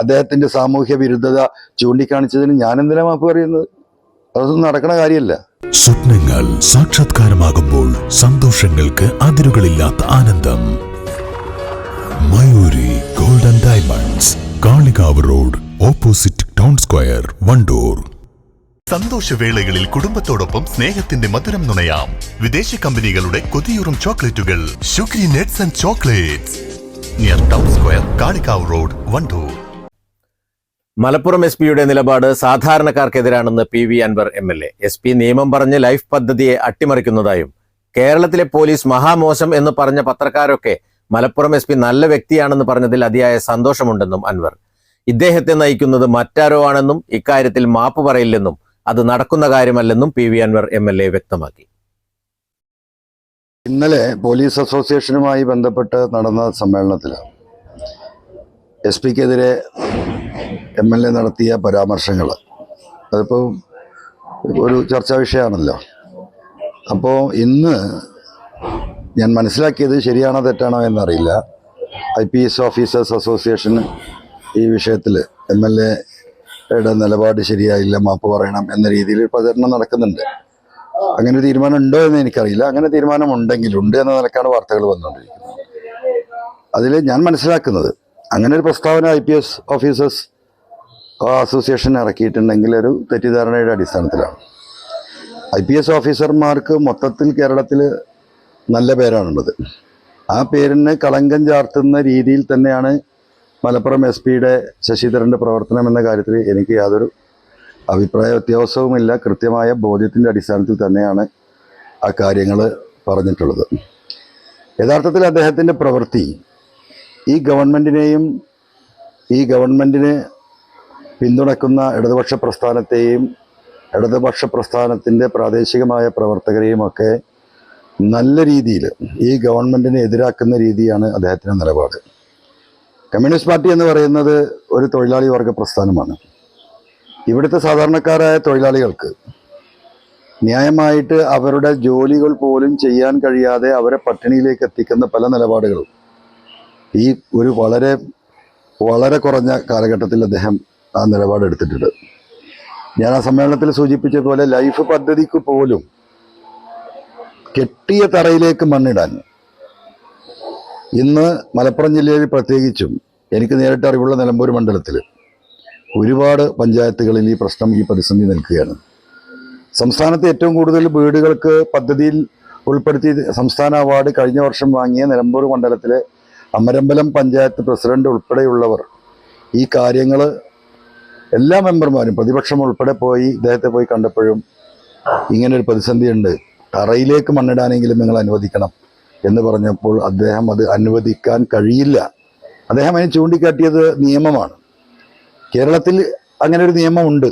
അദ്ദേഹത്തിന്റെ സാമൂഹ്യ വിരുദ്ധത ചൂണ്ടിക്കാണിച്ചതിന് ഞാൻ എന്തിനാ മാപ്പ് പറയുന്നത്? അതൊന്നും നടക്കണ കാര്യമല്ല. സ്വപ്നങ്ങൾ സാക്ഷാത്കാരമാകുമ്പോൾ സന്തോഷങ്ങൾക്ക് അതിരുകളില്ലാത്ത ആനന്ദം. Mayuri golden diamonds Kalikavu road opposite town square Wandoor. സന്തോഷവേളകളിൽ കുടുംബത്തോടൊപ്പം സ്നേഹത്തിന്റെ മധുരം നുണയാം. വിദേശ കമ്പനികളുടെ കൊതിയൂറും ചോക്ലേറ്റുകൾ. Shugri nets and chocolates. Near town square Kalikavu road Wandoor. Malappuram S പിയുടെ നിലപാട് സാധാരണക്കാർക്കെതിരാണെന്ന് P V Anvar M L A. S P നിയമം പറഞ്ഞ് ലൈഫ് പദ്ധതിയെ അട്ടിമറിക്കുന്നതായും കേരളത്തിലെ പോലീസ് മഹാമോശം എന്ന് പറഞ്ഞ പത്രക്കാരൊക്കെ മലപ്പുറം എസ് പി നല്ല വ്യക്തിയാണെന്ന് പറഞ്ഞതിൽ അതിയായ സന്തോഷമുണ്ടെന്നും അൻവർ. ഇദ്ദേഹത്തെ നയിക്കുന്നത് മറ്റാരോ ആണെന്നും ഇക്കാര്യത്തിൽ മാപ്പ് പറയില്ലെന്നും അത് നടക്കുന്ന കാര്യമല്ലെന്നും P V Anvar M L A വ്യക്തമാക്കി. ഇന്നലെ പോലീസ് അസോസിയേഷനുമായി ബന്ധപ്പെട്ട് നടന്ന സമ്മേളനത്തിൽ എസ് പിക്കെതിരെ എം എൽ എ നടത്തിയ പരാമർശങ്ങൾ അതിപ്പോൾ ഒരു ചർച്ചാ വിഷയമാണല്ലോ അപ്പോൾ ഇന്ന് ഞാൻ മനസ്സിലാക്കിയത് ശരിയാണോ തെറ്റാണോ എന്നറിയില്ല. I P S officers association ഈ വിഷയത്തിൽ എം എൽ എയുടെ നിലപാട് ശരിയായില്ല മാപ്പ് പറയണം എന്ന രീതിയിൽ പ്രചരണം നടക്കുന്നുണ്ട്. അങ്ങനെ ഒരു തീരുമാനം ഉണ്ടോ എന്ന് എനിക്കറിയില്ല. അങ്ങനെ തീരുമാനം ഉണ്ടെങ്കിൽ ഉണ്ട് എന്ന നിലക്കാണ് വാർത്തകൾ വന്നുകൊണ്ടിരിക്കുന്നത്. അതിൽ ഞാൻ മനസ്സിലാക്കുന്നത് അങ്ങനെ ഒരു പ്രസ്താവന I P S officers association ഇറക്കിയിട്ടുണ്ടെങ്കിൽ ഒരു തെറ്റിദ്ധാരണയുടെ അടിസ്ഥാനത്തിലാണ്. ഐ പി എസ് ഓഫീസർമാർക്ക് മൊത്തത്തിൽ കേരളത്തിൽ നല്ല പേരാണുള്ളത്. ആ പേരിന് കളങ്കം ചാർത്തുന്ന രീതിയിൽ തന്നെയാണ് മലപ്പുറം എസ് പിയുടെ ശശിധരന്റെ പ്രവർത്തനം എന്ന കാര്യത്തിൽ എനിക്ക് യാതൊരു അഭിപ്രായ വ്യത്യാസവുമില്ല. കൃത്യമായ ബോധ്യത്തിന്റെ അടിസ്ഥാനത്തിൽ തന്നെയാണ് ആ കാര്യങ്ങൾ പറഞ്ഞിട്ടുള്ളത്. യഥാർത്ഥത്തിൽ അദ്ദേഹത്തിന്റെ പ്രവൃത്തി ഈ ഗവൺമെന്റിനെയും ഈ ഗവൺമെന്റിനെ പിന്തുണക്കുന്ന ഇടതുപക്ഷ പ്രസ്ഥാനത്തെയും ഇടതുപക്ഷ പ്രസ്ഥാനത്തിന്റെ പ്രാദേശികമായ പ്രവർത്തകരെയും ഒക്കെ നല്ല രീതിയിൽ ഈ ഗവൺമെന്റിനെ എതിരാക്കുന്ന രീതിയാണ് അദ്ദേഹത്തിന്റെ നിലപാട്. കമ്മ്യൂണിസ്റ്റ് പാർട്ടി എന്ന് പറയുന്നത് ഒരു തൊഴിലാളി വർഗ പ്രസ്ഥാനമാണ്. ഇവിടുത്തെ സാധാരണക്കാരായ തൊഴിലാളികൾക്ക് ന്യായമായിട്ട് അവരുടെ ജോലികൾ പോലും ചെയ്യാൻ കഴിയാതെ അവരെ പട്ടിണിയിലേക്ക് എത്തിക്കുന്ന പല നിലപാടുകളും ഈ ഒരു വളരെ വളരെ കുറഞ്ഞ കാലഘട്ടത്തിൽ അദ്ദേഹം ആ നിലപാടെടുത്തിട്ടുണ്ട് ഞാൻ ആ സമ്മേളനത്തിൽ സൂചിപ്പിച്ചതുപോലെ ലൈഫ് പദ്ധതിക്ക് പോലും കെട്ടിയ തറയിലേക്ക് മണ്ണിടാൻ ഇന്ന് മലപ്പുറം ജില്ലയിൽ പ്രത്യേകിച്ചും എനിക്ക് നേരിട്ട് അറിവുള്ള നിലമ്പൂർ മണ്ഡലത്തിൽ ഒരുപാട് പഞ്ചായത്തുകളിൽ ഈ പ്രശ്നം ഈ പ്രതിസന്ധി നിൽക്കുകയാണ്. സംസ്ഥാനത്ത് ഏറ്റവും കൂടുതൽ വീടുകൾക്ക് പദ്ധതിയിൽ ഉൾപ്പെടുത്തി സംസ്ഥാന അവാർഡ് കഴിഞ്ഞ വർഷം വാങ്ങിയ നിലമ്പൂർ മണ്ഡലത്തിലെ അമരമ്പലം പഞ്ചായത്ത് പ്രസിഡന്റ് ഉൾപ്പെടെയുള്ളവർ ഈ കാര്യങ്ങൾ എല്ലാ മെമ്പർമാരും പ്രതിപക്ഷം ഉൾപ്പെടെ പോയി ഇദ്ദേഹത്തെ പോയി കണ്ടപ്പോഴും ഇങ്ങനെ ഒരു പ്രതിസന്ധിയുണ്ട്. തറയിലേക്ക് മണ്ണിടാനെങ്കിലും നിങ്ങൾ അനുവദിക്കണം എന്ന് പറഞ്ഞപ്പോൾ അദ്ദേഹം അത് അനുവദിക്കാൻ കഴിയില്ല. അദ്ദേഹം അതിന് ചൂണ്ടിക്കാട്ടിയത് നിയമമാണ്. കേരളത്തിൽ അങ്ങനെ ഒരു നിയമമുണ്ട്.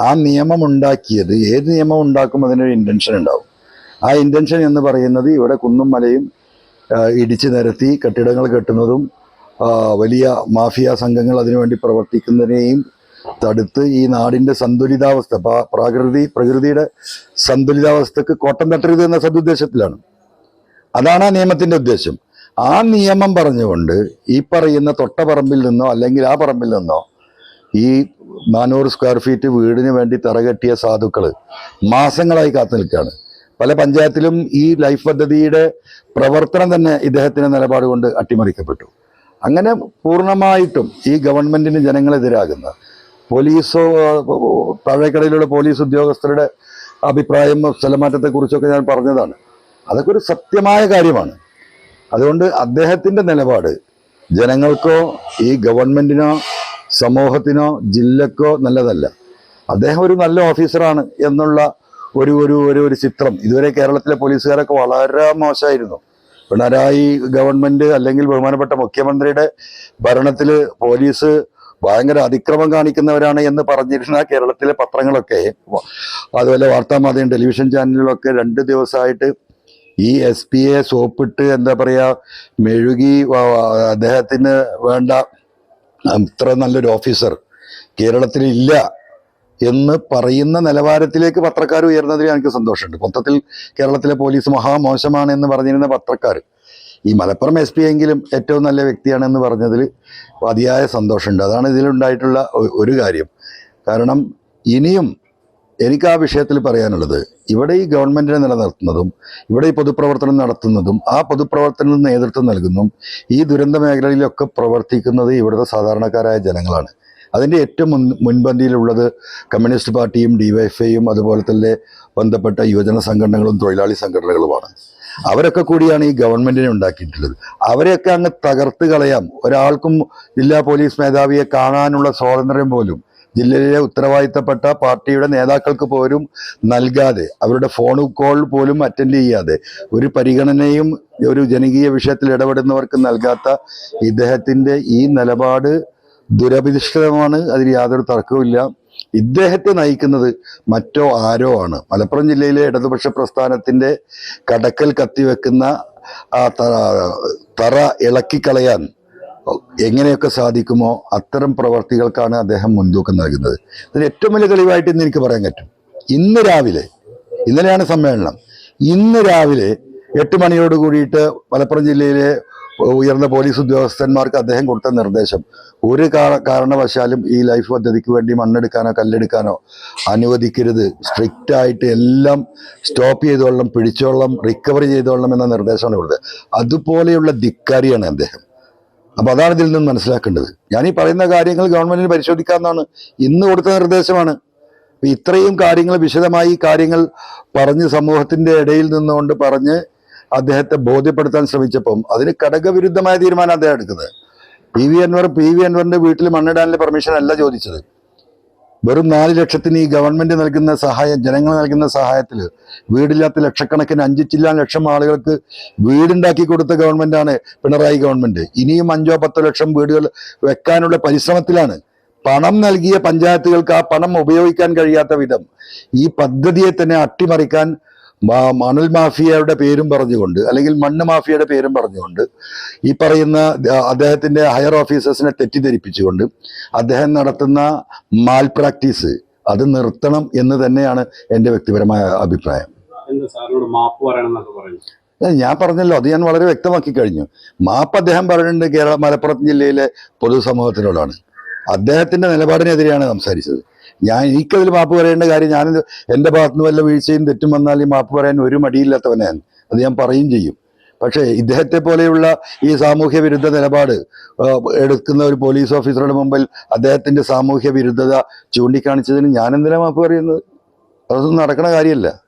ആ നിയമം ഉണ്ടാക്കിയത് ഏത് നിയമം ഉണ്ടാക്കും അതിനൊരു ഇന്റൻഷൻ ഉണ്ടാവും. ആ ഇന്റൻഷൻ എന്ന് പറയുന്നത് ഇവിടെ കുന്നും മലയും ഇടിച്ചു നിരത്തി കെട്ടിടങ്ങൾ കെട്ടുന്നതും വലിയ മാഫിയ സംഘങ്ങൾ അതിനുവേണ്ടി പ്രവർത്തിക്കുന്നതിനെയും തടുത്ത് ഈ നാടിന്റെ സന്തുലിതാവസ്ഥ പ്രാകൃതി പ്രകൃതി പ്രകൃതിയുടെ സന്തുലിതാവസ്ഥക്ക് കോട്ടം തട്ടരുത് എന്ന സതുദ്ദേശത്തിലാണ് അതാണ് ആ നിയമത്തിന്റെ ഉദ്ദേശം. ആ നിയമം പറഞ്ഞുകൊണ്ട് ഈ പറയുന്ന തൊട്ടപറമ്പിൽ നിന്നോ അല്ലെങ്കിൽ ആ പറമ്പിൽ നിന്നോ ഈ നാനൂറ് സ്ക്വയർ ഫീറ്റ് വീടിന് വേണ്ടി തറകെട്ടിയ സാധുക്കൾ മാസങ്ങളായി കാത്തു നിൽക്കുകയാണ് പല പഞ്ചായത്തിലും ഈ ലൈഫ് പദ്ധതിയുടെ പ്രവർത്തനം തന്നെ ഇദ്ദേഹത്തിന്റെ നിലപാട് കൊണ്ട് അട്ടിമറിക്കപ്പെട്ടു. അങ്ങനെ പൂർണമായിട്ടും ഈ ഗവൺമെന്റിന് ജനങ്ങളെതിരാകുന്ന പോലീസോ താഴേക്കടയിലുള്ള പോലീസ് ഉദ്യോഗസ്ഥരുടെ അഭിപ്രായം സ്ഥലമാറ്റത്തെക്കുറിച്ചൊക്കെ ഞാൻ പറഞ്ഞതാണ്. അതൊക്കെ ഒരു സത്യമായ കാര്യമാണ്. അതുകൊണ്ട് അദ്ദേഹത്തിന്റെ നിലപാട് ജനങ്ങൾക്കോ ഈ ഗവൺമെന്റിനോ സമൂഹത്തിനോ ജില്ലക്കോ നല്ലതല്ല. അദ്ദേഹം ഒരു നല്ല ഓഫീസറാണ് എന്നുള്ള ഒരു ഒരു ഒരു ഒരു ചിത്രം. ഇതുവരെ കേരളത്തിലെ പോലീസുകാരൊക്കെ വളരെ മോശമായിരുന്നു. പിണറായി ഗവൺമെന്റ് അല്ലെങ്കിൽ ബഹുമാനപ്പെട്ട മുഖ്യമന്ത്രിയുടെ ഭരണത്തിൽ പോലീസ് ഭയങ്കര അതിക്രമം കാണിക്കുന്നവരാണ് എന്ന് പറഞ്ഞിരുന്ന കേരളത്തിലെ പത്രങ്ങളൊക്കെ അതുപോലെ വാർത്താമാധ്യമം ടെലിവിഷൻ ചാനലുകളൊക്കെ രണ്ട് ദിവസമായിട്ട് ഈ എസ് പി എ സോപ്പിട്ട് എന്താ പറയുക മെഴുകി അദ്ദേഹത്തിന് വേണ്ട അത്ര നല്ലൊരു ഓഫീസർ കേരളത്തിൽ ഇല്ല എന്ന് പറയുന്ന നിലവാരത്തിലേക്ക് പത്രക്കാർ ഉയർന്നതിൽ എനിക്ക് സന്തോഷമുണ്ട്. മൊത്തത്തിൽ കേരളത്തിലെ പോലീസ് മഹാമോശമാണ് എന്ന് പറഞ്ഞിരുന്ന പത്രക്കാർ. ഈ മലപ്പുറം എസ് പി എങ്കിലും ഏറ്റവും നല്ല വ്യക്തിയാണെന്ന് പറഞ്ഞതിൽ അതിയായ സന്തോഷമുണ്ട്. അതാണ് ഇതിലുണ്ടായിട്ടുള്ള ഒരു കാര്യം. കാരണം ഇനിയും എനിക്ക് ആ വിഷയത്തിൽ പറയാനുള്ളത് ഇവിടെ ഈ ഗവൺമെന്റിനെ നിലനിർത്തുന്നതും ഇവിടെ ഈ പൊതുപ്രവർത്തനം നടത്തുന്നതും ആ പൊതുപ്രവർത്തനത്തിന് നേതൃത്വം നൽകുന്നതും ഈ ദുരന്ത മേഖലയിലൊക്കെ പ്രവർത്തിക്കുന്നത് ഇവിടുത്തെ സാധാരണക്കാരായ ജനങ്ങളാണ്. അതിന്റെ ഏറ്റവും മുൻ മുൻപന്തിയിലുള്ളത് കമ്മ്യൂണിസ്റ്റ് പാർട്ടിയും ഡിവൈഎഫ്ഐയും അതുപോലെ തന്നെ ബന്ധപ്പെട്ട യുവജന സംഘടനകളും തൊഴിലാളി സംഘടനകളുമാണ്. അവരൊക്കെ കൂടിയാണ് ഈ ഗവൺമെന്റിനെ ഉണ്ടാക്കിയിട്ടുള്ളത്. അവരെയൊക്കെ അങ്ങ് തകർത്ത് കളയാം. ഒരാൾക്കും ജില്ലാ പോലീസ് മേധാവിയെ കാണാനുള്ള സ്വാതന്ത്ര്യം പോലും ജില്ലയിലെ ഉത്തരവാദിത്തപ്പെട്ട പാർട്ടിയുടെ നേതാക്കൾക്ക് പോലും നൽകാതെ അവരുടെ ഫോൺ കോൾ പോലും അറ്റൻഡ് ചെയ്യാതെ ഒരു പരിഗണനയും ഒരു ജനകീയ വിഷയത്തിൽ ഇടപെടുന്നവർക്ക് നൽകാത്ത ഇദ്ദേഹത്തിന്റെ ഈ നിലപാട് ദുരഭിധിഷ്ഠിതമാണ് അതിന് യാതൊരു തർക്കവുമില്ല ഇദ്ദേഹത്തെ നയിക്കുന്നത് മറ്റോ ആരോ ആണ്. മലപ്പുറം ജില്ലയിലെ ഇടതുപക്ഷ പ്രസ്ഥാനത്തിന്റെ കടക്കൽ കത്തിവെക്കുന്ന ആ തറ ഇളക്കിക്കളയാൻ എങ്ങനെയൊക്കെ സാധിക്കുമോ അത്തരം പ്രവർത്തികൾക്കാണ് അദ്ദേഹം മുൻതൂക്കം നൽകുന്നത്. ഇതിന് ഏറ്റവും വലിയ തെളിവായിട്ട് ഇന്ന് എനിക്ക് പറയാൻ പറ്റും. ഇന്ന് രാവിലെ ഇന്നലെയാണ് സമ്മേളനം. ഇന്ന് രാവിലെ എട്ട് മണിയോട് കൂടിയിട്ട് മലപ്പുറം ജില്ലയിലെ ഉയർന്ന പോലീസ് ഉദ്യോഗസ്ഥന്മാർക്ക് അദ്ദേഹം കൊടുത്ത നിർദ്ദേശം. ഒരു കാരണവശാലും ഈ ലൈഫ് പദ്ധതിക്ക് വേണ്ടി മണ്ണെടുക്കാനോ കല്ലെടുക്കാനോ അനുവദിക്കരുത്. സ്ട്രിക്റ്റ് ആയിട്ട് എല്ലാം സ്റ്റോപ്പ് ചെയ്തോളണം പിടിച്ചോളണം റിക്കവറി ചെയ്തോളണം എന്ന നിർദ്ദേശമാണ് കൊടുത്തത് അതുപോലെയുള്ള ധിക്കാരിയാണ് അദ്ദേഹം. അപ്പോൾ അതാണ് ഇതിൽ നിന്ന് മനസ്സിലാക്കേണ്ടത്. ഞാൻ ഈ പറയുന്ന കാര്യങ്ങൾ ഗവൺമെന്റിന് പരിശോധിക്കാമെന്നാണ് ഇന്ന് കൊടുത്ത നിർദ്ദേശമാണ്. ഇത്രയും കാര്യങ്ങൾ വിശദമായി കാര്യങ്ങൾ പറഞ്ഞ് സമൂഹത്തിന്റെ ഇടയിൽ നിന്നുകൊണ്ട് പറഞ്ഞ് അദ്ദേഹത്തെ ബോധ്യപ്പെടുത്താൻ ശ്രമിച്ചപ്പം അതിന് ഘടകവിരുദ്ധമായ തീരുമാനം അദ്ദേഹം എടുക്കുന്നത് P V Anvar P V അൻവറിന്റെ വീട്ടിൽ മണ്ണിടാനുള്ള പെർമിഷൻ അല്ല ചോദിച്ചത്. വെറും നാല് ലക്ഷത്തിന് ഈ ഗവൺമെന്റ് നൽകുന്ന സഹായം ജനങ്ങൾ നൽകുന്ന സഹായത്തിൽ വീടില്ലാത്ത ലക്ഷക്കണക്കിന് അഞ്ച് ചില്ലാൻ ലക്ഷം ആളുകൾക്ക് വീടുണ്ടാക്കി കൊടുത്ത ഗവൺമെന്റാണ് പിണറായി ഗവൺമെന്റ് ഇനിയും അഞ്ചോ പത്തോ ലക്ഷം വീടുകൾ വെക്കാനുള്ള പരിശ്രമത്തിലാണ് പണം നൽകിയ പഞ്ചായത്തുകൾക്ക് ആ പണം ഉപയോഗിക്കാൻ കഴിയാത്ത വിധം ഈ പദ്ധതിയെ തന്നെ അട്ടിമറിക്കാൻ മണൽ മാഫിയയുടെ പേരും പറഞ്ഞുകൊണ്ട് അല്ലെങ്കിൽ മണ്ണ് മാഫിയയുടെ പേരും പറഞ്ഞുകൊണ്ട് ഈ പറയുന്ന അദ്ദേഹത്തിന്റെ അദ്ദേഹത്തിന്റെ ഹയർ ഓഫീസേഴ്സിനെ തെറ്റിദ്ധരിപ്പിച്ചുകൊണ്ട് അദ്ദേഹം നടത്തുന്ന മാൽ പ്രാക്ടീസ് അത് നിർത്തണം എന്ന് തന്നെയാണ് എന്റെ വ്യക്തിപരമായ അഭിപ്രായം. ഞാൻ പറഞ്ഞല്ലോ അത് ഞാൻ വളരെ വ്യക്തമാക്കി കഴിഞ്ഞു. മാപ്പ് അദ്ദേഹം പറയുന്നുണ്ട് കേരള മലപ്പുറം ജില്ലയിലെ പൊതുസമൂഹത്തിനോടാണ്. അദ്ദേഹത്തിന്റെ നിലപാടിനെതിരെയാണ് സംസാരിച്ചത്. ഞാൻ എനിക്കതിൽ മാപ്പ് പറയേണ്ട കാര്യം ഞാൻ എന്റെ ഭാഗത്തുനിന്ന് വല്ല വീഴ്ചയും തെറ്റും വന്നാൽ ഈ മാപ്പ് പറയാൻ ഒരു മടിയില്ലാത്തവനാണ് അത് ഞാൻ പറയും ചെയ്യും. പക്ഷേ ഇദ്ദേഹത്തെ പോലെയുള്ള ഈ സാമൂഹ്യ വിരുദ്ധ നിലപാട് എടുക്കുന്ന ഒരു പോലീസ് ഓഫീസറുടെ മുമ്പിൽ അദ്ദേഹത്തിന്റെ സാമൂഹ്യ വിരുദ്ധത ചൂണ്ടിക്കാണിച്ചതിന് ഞാൻ എന്തിനാണ് മാപ്പ് പറയുന്നത്? അതൊന്നും നടക്കണ കാര്യമല്ല.